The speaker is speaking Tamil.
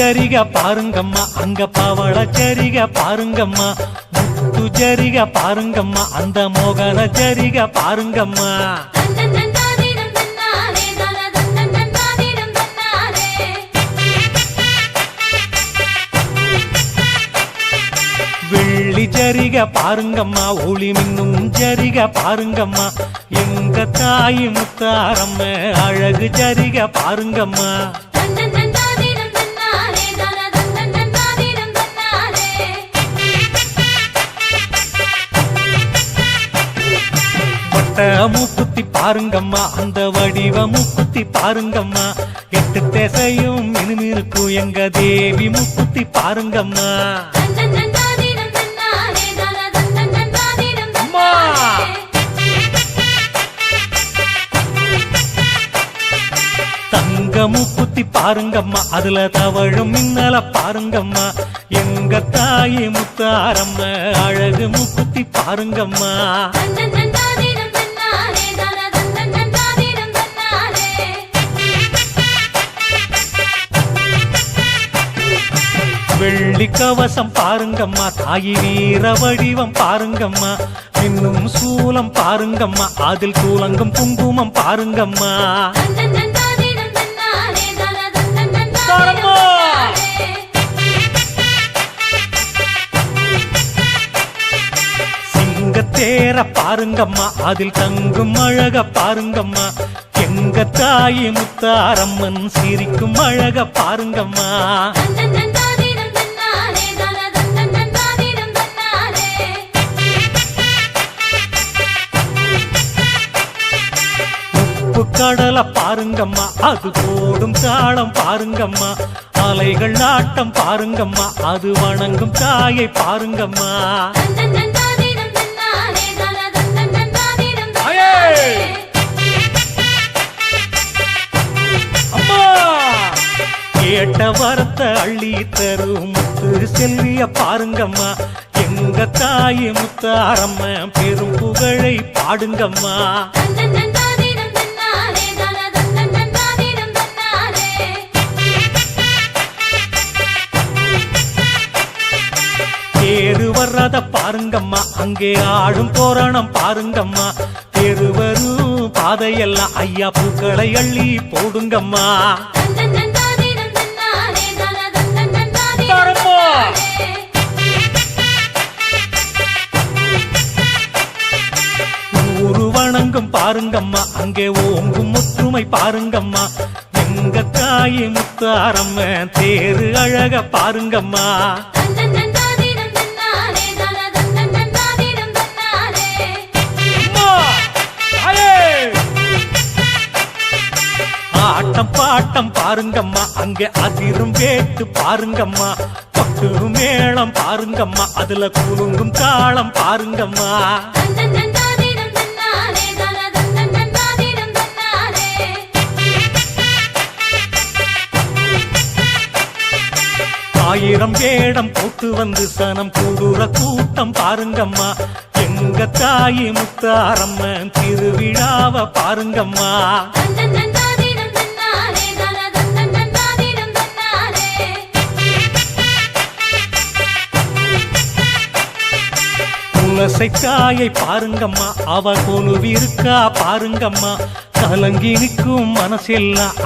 ஜரிக பாருங்கம்மா அங்க பவள ஜரிக பாருங்கம்மா. முத்து ஜரிக பாருங்கம்மா அந்த மோகன ஜரிக பாருங்கம்மா. வெள்ளி ஜரிக பாருங்கம்மா ஒளி மின்னும் ஜரிக பாருங்கம்மா. எங்க தாய் முத்தாரம்ம அழகு ஜரிக பாருங்கம்மா. மூக்குத்தி பாருங்கம்மா அந்த வடிவ மூக்குத்தி பாருங்கம்மா. எட்டு திசையும் மினுமினுக்கும் எங்க தேவி மூக்குத்தி பாருங்கம்மா. அம்மா! மூக்குத்தி பாருங்கம்மா அதுல தவழும் மின்னல பாருங்கம்மா. எங்க தாயி முத்தாரம்ம அழகு மூக்குத்தி பாருங்கம்மா. வெள்ளி கவசம் பாருங்கம்மா. தாயி வீர வடிவம் பாருங்கம்மா. இன்னும் சூலம் பாருங்கம்மா. அதில் கூலங்கும் குங்குமம் பாருங்கம்மா. தேர பாருங்கம்மா. அதில் தங்கும் அழக பாருங்கம்மா. எங்க தாயி முத்தாரம்மன் சிரிக்கும் அழக பாருங்கம்மா. கடலை பாருங்கம்மா அது போடும் தாளம் பாருங்கம்மா. அலைகள் ஆட்டம் பாருங்கம்மா அது வணங்கும் தாயை பாருங்கம்மா. கேட்ட வரத்த அள்ளி தரும் முத்து செல்விய பாருங்கம்மா. எங்க தாய் முத்தாரம்ம பெரும் புகழை பாடுங்கம்மா. வர்றத பாருங்கம்மா. அங்கே ஆடும் தோரணம் பாருங்கம்மா. தெருவரும் பாதையெல்லாம் ஐயா பூக்களை அள்ளி போடுங்கம்மா. ஊரு வணங்கும் பாருங்கம்மா. அங்கே ஓங்கும் முற்றுமை பாருங்கம்மா. எங்க தாய் முத்தாரம்ம தேரு அழக பாருங்கம்மா. ஆட்டம் பாட்டம் பாருங்கம்மா. அங்க அதிரும் வேட்டு பாருங்கம்மா. பட்டு மேளம் பாருங்கம்மா. அதுல குலுங்கும் தாளம் பாருங்கம்மா. ஆயிரம் வேடம் போட்டு வந்து சனம் கூடுற கூட்டம் பாருங்கம்மா. எங்க தாயி முத்தாரம்மன் திருவிழாவை பாருங்கம்மா. துளசை தாயை பாருங்கம்மா. அவ கொலுவிருக்கா பாருங்கம்மா. கலங்கி நிற்கும் மனசெல்லாம்